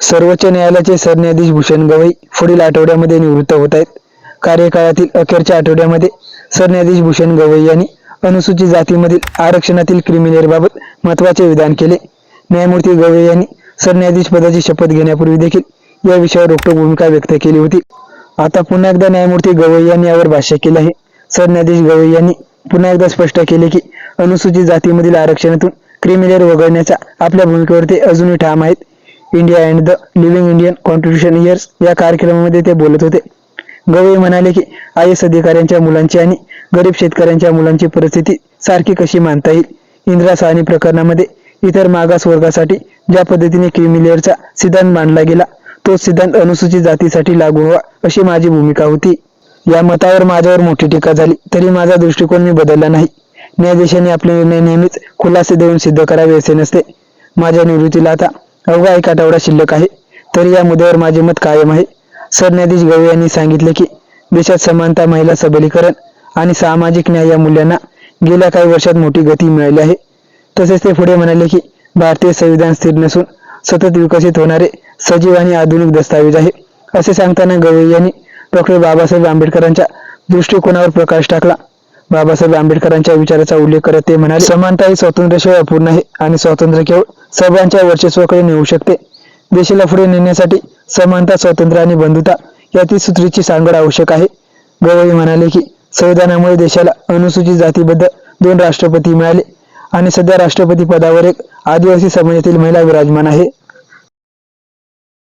सर्वोच्च न्यायालयाचे सरन्यायाधीश भूषण गवई पुढील आठवड्यामध्ये निवृत्त होत आहेत. कार्यकाळातील अखेरच्या आठवड्यामध्ये सरन्यायाधीश भूषण गवई यांनी अनुसूचित जातीमधील आरक्षणातील क्रिमिनलबाबत महत्त्वाचे विधान केले. न्यायमूर्ती गवई यांनी सरन्यायाधीश पदाची शपथ घेण्यापूर्वी देखील या विषयावर रोखटोक भूमिका व्यक्त केली होती. आता पुन्हा एकदा न्यायमूर्ती गवई यांनी यावर भाष्य केलं आहे. सरन्यायाधीश गवई यांनी पुन्हा एकदा स्पष्ट केले की अनुसूचित जातीमधील आरक्षणातून क्रिमिनल वगळण्याच्या आपल्या भूमिकेवर ते अजूनही ठाम आहेत. India and the living Indian constitution years या कार्यक्रमामध्ये ते बोलत होते. गवई म्हणाले की आय एस अधिकाऱ्यांच्या मुलांची आणि गरीब शेतकऱ्यांच्या मुलांची परिस्थिती सारखी कशी मानता येईल? इंदिरा साहनी प्रकरणामध्ये इतर मागास वर्गासाठी ज्या पद्धतीने क्रिमिलेअरचा सिद्धांत मांडला गेला तोच सिद्धांत अनुसूचित जातीसाठी लागू व्हावा अशी माझी भूमिका होती. या मतावर माझ्यावर मोठी टीका झाली तरी माझा दृष्टिकोन मी बदलला नाही. न्यायाधीशांनी आपले निर्णय नेहमीच खुलासे देऊन सिद्ध करावे असे नसते. माझ्या निवृत्तीला आता अवघा एक आठवडा शिल्लक आहे. तरी या मुद्द्यावर माझे मत कायम आहे. सरन्यायाधीश गवई यांनी सांगितले की देशात समानता महिला सबलीकरण आणि सामाजिक न्याय या मूल्यांना गेल्या काही वर्षात मोठी गती मिळाली आहे. तसेच ते पुढे म्हणाले की भारतीय संविधान स्थिर नसून सतत विकसित होणारे सजीव आणि आधुनिक दस्तावेज आहे. असे सांगताना गवई यांनी डॉक्टर बाबासाहेब आंबेडकरांच्या दृष्टिकोनावर प्रकाश टाकला. बाबासाहेब आंबेडकरांच्या विचाराचा उल्लेख करत ते म्हणाले समानता ही स्वातंत्र्याशिवाय अपूर्ण आहे आणि स्वातंत्र्य केवळ सर्वांच्या वर्चस्वाकडे नेऊ शकते. देशाला पुढे नेण्यासाठी समानता स्वातंत्र्य आणि बंधुता यातील सूत्रीची सांगड आवश्यक आहे. गवई म्हणाले की संविधानामुळे देशाला अनुसूचित जातीबद्ध दोन राष्ट्रपती मिळाले आणि सध्या राष्ट्रपती पदावर एक आदिवासी समाजातील महिला विराजमान आहे.